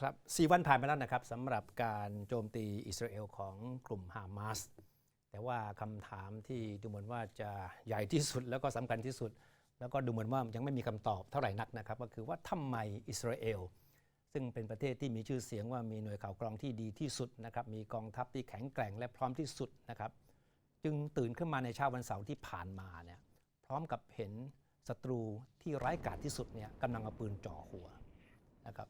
ครับสี่วันผ่านไปแล้วนะครับสำหรับการโจมตีอิสราเอลของกลุ่มฮามาสแต่ว่าคำถามที่ดูเหมือนว่าจะใหญ่ที่สุดแล้วก็สำคัญที่สุด แล้วก็ดูเหมือนว่ายังไม่มีคำตอบเท่าไหร่นักนะครับ ก็คือว่าทำไมอิสราเอลซึ่งเป็นประเทศที่มีชื่อเสียงว่ามีหน่วยข่าวกรองที่ดีที่สุดนะครับมีกองทัพที่แข็งแกร่งและพร้อมที่สุดนะครับจึงตื่นขึ้นมาในเช้าวันเสาร์ที่ผ่านมาเนี่ยพร้อมกับเห็นศัตรูที่ร้ายกาจที่สุดเนี่ยกำลังเอาปืนจ่อหัวนะครับ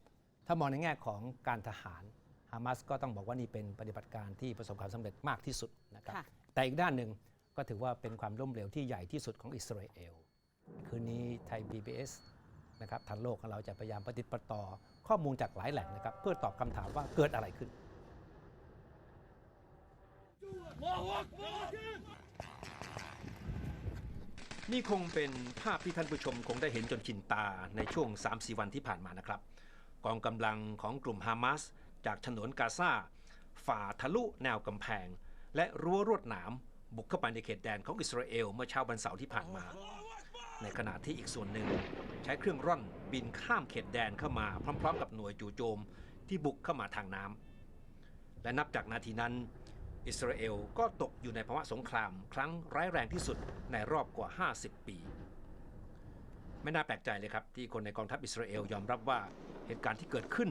ถ้ามองในแง่ของการทหารฮามาสก็ต้องบอกว่านี่เป็นปฏิบัติการที่ประสบความสำเร็จมากที่สุดนะครับค่ะแต่อีกด้านหนึ่งก็ถือว่าเป็นความล้มเหลวที่ใหญ่ที่สุดของอิสราเอล คืนนี้ไทย PBS นะครับทันโลกของเราจะพยายามปฏิดประต่อข้อมูลจากหลายแหล่งนะครับ เพื่อตอบคำถามว่าเกิดอะไรขึ้น นี่คงเป็นภาพที่ท่านผู้ชมคงได้เห็นจนชินตาในช่วง 3-4 วันที่ผ่านมานะครับ กองกำลังของกลุ่มฮามาสจากฉนวนกาซาฝ่าทะลุแนวกำแพง และรั้วรวดหนามบุกเข้าไปในเขตแดนของอิสราเอลเมื่อเช้าวันเสาร์ที่ผ่านมา ในขณะที่อีกส่วนหนึ่ง ใช้เครื่องร่อนบินข้ามเขตแดนเข้ามาพร้อม ๆ กับหน่วยจู่โจมที่บุกเข้ามาทางน้ำและนับจากนาทีนั้น อิสราเอลก็ตกอยู่ในภาวะสงคราม ครั้งร้ายแรงที่สุดในรอบกว่า 50 ปี ไม่น่าแปลกใจเลยครับ ที่คนในกองทัพอิสราเอลยอมรับว่าเหตุการณ์ที่เกิดขึ้น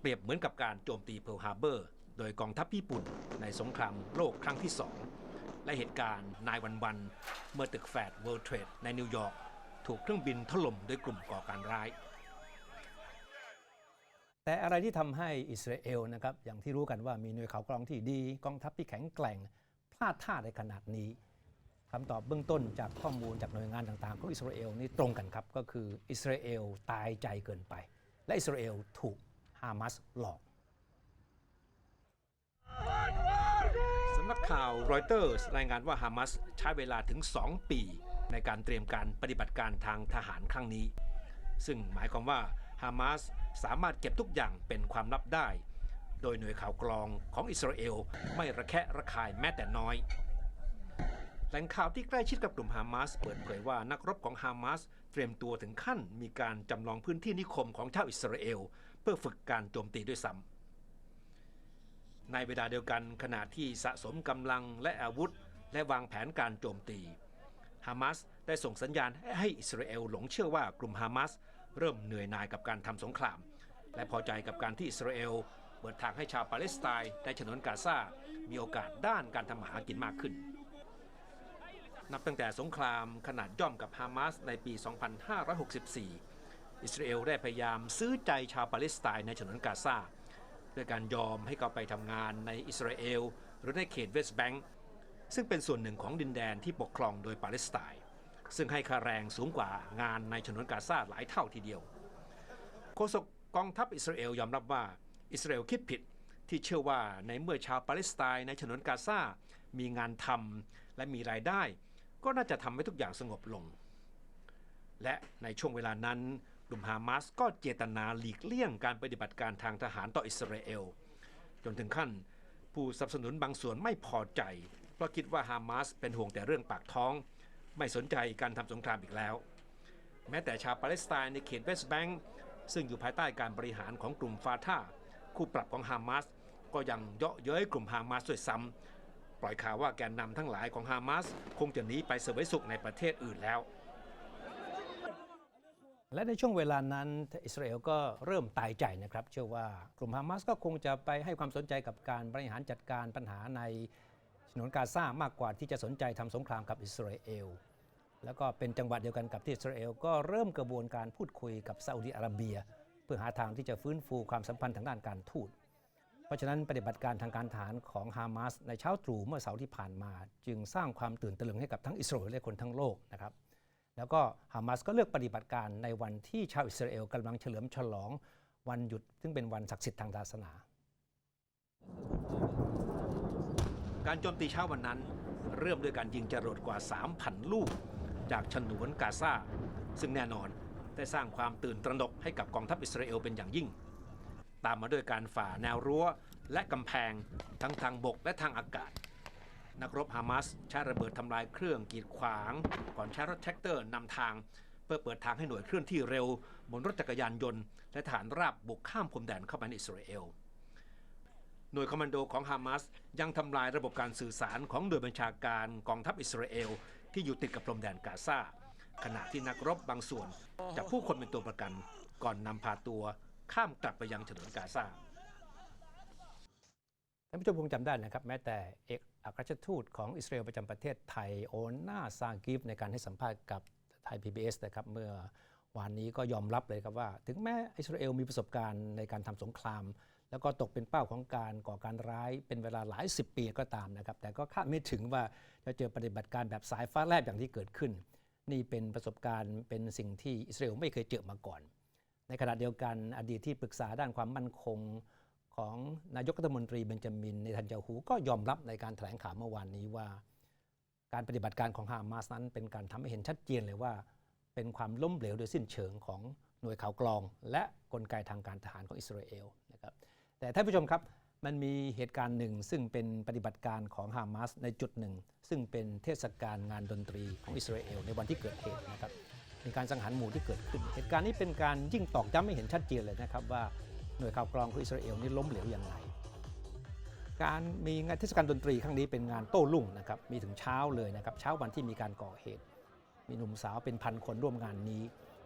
เปรียบเหมือนกับการโจมตีเพิร์ลฮาร์เบอร์ โดยกองทัพญี่ปุ่นในสงครามโลกครั้งที่สองและเหตุการณ์นายวันวันเมื่อตึกแฟดเวิลด์เทรดในนิวยอร์กถูกเครื่องบินถล่มโดยกลุ่มก่อการร้าย แต่อะไรที่ทำให้อิสราเอลนะครับอย่างที่รู้กันว่ามีหน่วยข่าวกรองที่ดี กองทัพที่แข็งแกร่งพลาดท่าในขนาดนี้ คำตอบเบื้องต้นจากข้อมูลจากหน่วยงานต่างๆของอิสราเอลนี่ตรงกันครับ ก็คืออิสราเอลตายใจเกินไป และอิสราเอลถูกฮามาสหลอกสำนักข่าวรอยเตอร์สรายงานว่าฮามาสใช้เวลาถึง 2 ปี ในการเตรียมการปฏิบัติการทางทหารครั้งนี้ ซึ่งหมายความว่าฮามาสสามารถเก็บทุกอย่างเป็นความลับได้ โดยหน่วยข่าวกรองของอิสราเอลไม่ระแคะระคายแม้แต่น้อย แหล่งข่าวที่ใกล้ชิดกับกลุ่มฮามาสเปิดเผยว่านักรบของฮามาสเตรียมตัวถึงขั้น มีการจำลองพื้นที่นิคมของชาวอิสราเอล เพื่อฝึกการโจมตีด้วยซ้ำในเวลาเดียวกันขณะที่สะสมกำลังและอาวุธ และวางแผนการโจมตีฮามาสได้ส่งสัญญาณให้อิสราเอลหลงเชื่อว่ากลุ่มฮามาสเริ่มเหนื่อยหน่ายกับการทำสงคราม และพอใจกับการที่อิสราเอลเปิดทางให้ชาวปาเลสไตน์ในฉนวนกาซา มีโอกาสด้านการทำมหากินมากขึ้น นับตั้งแต่สงครามขนาดย่อมกับฮามาสในปี 2564 อิสราเอลได้พยายามซื้อใจชาวปาเลสไตน์ในฉนวนกาซาด้วยการยอมให้เขาไปทำงานในอิสราเอล หรือในเขตเวสต์แบงก์ซึ่งเป็นส่วนหนึ่งของดินแดนที่ปกครองโดยปาเลสไตน์ซึ่งให้ค่าแรงสูงกว่างานในฉนวนกาซาหลายเท่าทีเดียวโฆษกกองทัพอิสราเอลยอมรับว่าอิสราเอลคิดผิดที่เชื่อว่าในเมื่อชาวปาเลสไตน์ในฉนวนกาซามีงานทำและมีรายได้ ก็น่าจะทำให้ทุกอย่างสงบลง และในช่วงเวลานั้นกลุ่มฮามาสก็เจตนาหลีกเลี่ยงการปฏิบัติการทางทหารต่ออิสราเอล จนถึงขั้นผู้สนับสนุนบางส่วนไม่พอใจ เพราะคิดว่าฮามาสเป็นห่วงแต่เรื่องปากท้อง ไม่สนใจการทำสงครามอีกแล้ว แม้แต่ชาวปาเลสไตน์ในเขตเวสต์แบงก์ซึ่งอยู่ภายใต้การบริหารของกลุ่มฟาท่าคู่ปรับของฮามาสก็ยังเยาะเย้ยกลุ่มฮามาสด้วยซ้ำ ปล่อยข่าวว่าแกนนำทั้งหลายของฮามาสคงจะหนีไปเสวยสุขในประเทศอื่นแล้ว และในช่วงเวลานั้นอิสราเอลก็เริ่มตายใจนะครับ เชื่อว่ากลุ่มฮามาสก็คงจะไปให้ความสนใจกับการบริหารจัดการปัญหาในฉนวนกาซามากกว่าที่จะสนใจทำสงครามกับอิสราเอล แล้วก็เป็นจังหวะเดียวกันกับที่อิสราเอลก็เริ่มกระบวนการพูดคุยกับซาอุดิอาระเบีย เพื่อหาทางที่จะฟื้นฟูความสัมพันธ์ทางด้านการทูต ราะฉะนั้นปฏิบัติการทางการทหารของฮามาสในเช้าตรู่เมื่อเสาร์ที่ผ่านมา จึงสร้างความตื่นตระหนกให้กับทั้งอิสราเอลและคนทั้งโลกนะครับแล้วก็ฮามาสก็เลือกปฏิบัติการในวันที่ชาวอิสราเอลกำลังเฉลิมฉลองวันหยุด ซึ่งเป็นวันศักดิ์สิทธิ์ทางศาสนา การโจมตีเช้าวันนั้น เริ่มด้วยการยิงจรวดกว่า 3,000 ลูก จากฉนวนกาซาซึ่งแน่นอนได้สร้างความตื่นตระหนกให้กับกองทัพอิสราเอลเป็นอย่างยิ่ง ตามมาด้วยการฝ่าแนวรั้ว และกำแพงทั้งทางบกและทางอากาศ นักรบฮามาสใช้ระเบิดทำลายเครื่องกีดขวาง ก่อนใช้รถแท็กเตอร์นำทาง เพื่อเปิดทางให้หน่วยเคลื่อนที่เร็ว บนรถจักรยานยนต์ และทหารราบบุกข้ามพรมแดนเข้ามาในอิสราเอลหน่วยคอมมานโดของฮามาสยังทำลายระบบการสื่อสารของหน่วยบัญชาการกองทัพอิสราเอล ที่อยู่ติดกับพรมแดนกาซาขณะที่นักรบบางส่วนจับผู้คนเป็นตัวประกัน ก่อนนำพาตัว ข้ามกลับไปยังฉนวนกาซาท่านผู้ชมคงจำได้นะครับ แม้แต่เอกอัครราชทูตของอิสราเอลประจำประเทศไทยโอนาซากิฟในการให้สัมภาษณ์กับไทย PBS นะครับเมื่อวานนี้ก็ยอมรับเลยครับว่า ถึงแม้อิสราเอลมีประสบการณ์ในการทำสงคราม แล้วก็ตกเป็นเป้าของการก่อการร้ายเป็นเวลาหลายสิบปีก็ตามนะครับ แต่ก็คาดไม่ถึงว่าจะเจอปฏิบัติการแบบสายฟ้าแลบอย่างที่เกิดขึ้น นี่เป็นประสบการณ์เป็นสิ่งที่อิสราเอลไม่เคยเจอมาก่อน ในขณะเดียวกันอดีตที่ปรึกษาด้านความมั่นคงของนายกรัฐมนตรีเบนจามินในทันยาฮูก็ยอมรับในการแถลงข่าวเมื่อวานนี้ว่า การปฏิบัติการของฮามาสนั้นเป็นการทำให้เห็นชัดเจนเลยว่า เป็นความล้มเหลวโดยสิ้นเชิงของหน่วยข่าวกรอง และกลไกทางการทหารของอิสราเอลนะครับแต่ท่านผู้ชมครับ มันมีเหตุการณ์หนึ่งซึ่งเป็นปฏิบัติการของฮามาสในจุดหนึ่ง ซึ่งเป็นเทศกาลงานดนตรีของอิสราเอลในวันที่เกิดเหตุนะครับมีการสังหารหมู่ที่เกิดขึ้น เหตุการณ์นี้เป็นการยิ่งตอกย้ำให้เห็นชัดเจนเลยนะครับว่าหน่วยข่าวกรองของอิสราเอลนี่ล้มเหลวอย่างไร การมีงานเทศกาลดนตรีครั้งนี้เป็นงานโต้รุ่งนะครับมีถึงเช้าเลยนะครับเช้าวันที่มีการก่อเหตุ มีหนุ่มสาวเป็นพันคนร่วมงานนี้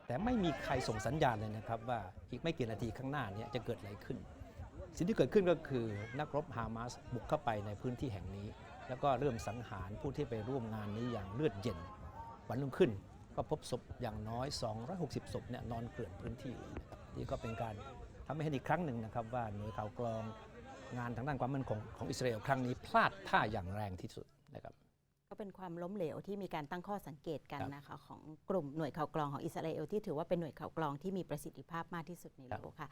แต่ไม่มีใครส่งสัญญาณเลยนะครับว่าอีกไม่กี่นาทีข้างหน้านี้จะเกิดอะไรขึ้น สิ่งที่เกิดขึ้นก็คือนักรบฮามาสบุกเข้าไปในพื้นที่แห่งนี้ แล้วก็เริ่มสังหารผู้ที่ไปร่วมงานนี้อย่างเลือดเย็น วันรุ่งขึ้นก็พบศพอย่างน้อย 260 ศพเนี่ยนอนเกลื่อนพื้นที่เลยนะครับนี่ก็เป็นการทำให้เห็นอีกครั้งหนึ่งนะครับว่าหน่วยข่าวกรองงานทางด้านความมั่นคงของอิสราเอลครั้งนี้พลาดท่าอย่างแรงที่สุดนะครับก็เป็นความล้มเหลวที่มีการตั้งข้อสังเกตกันนะคะของกลุ่มหน่วยข่าวกรองของอิสราเอลที่ถือว่าเป็นหน่วยข่าวกรองที่มีประสิทธิภาพมากที่สุดในโลกค่ะ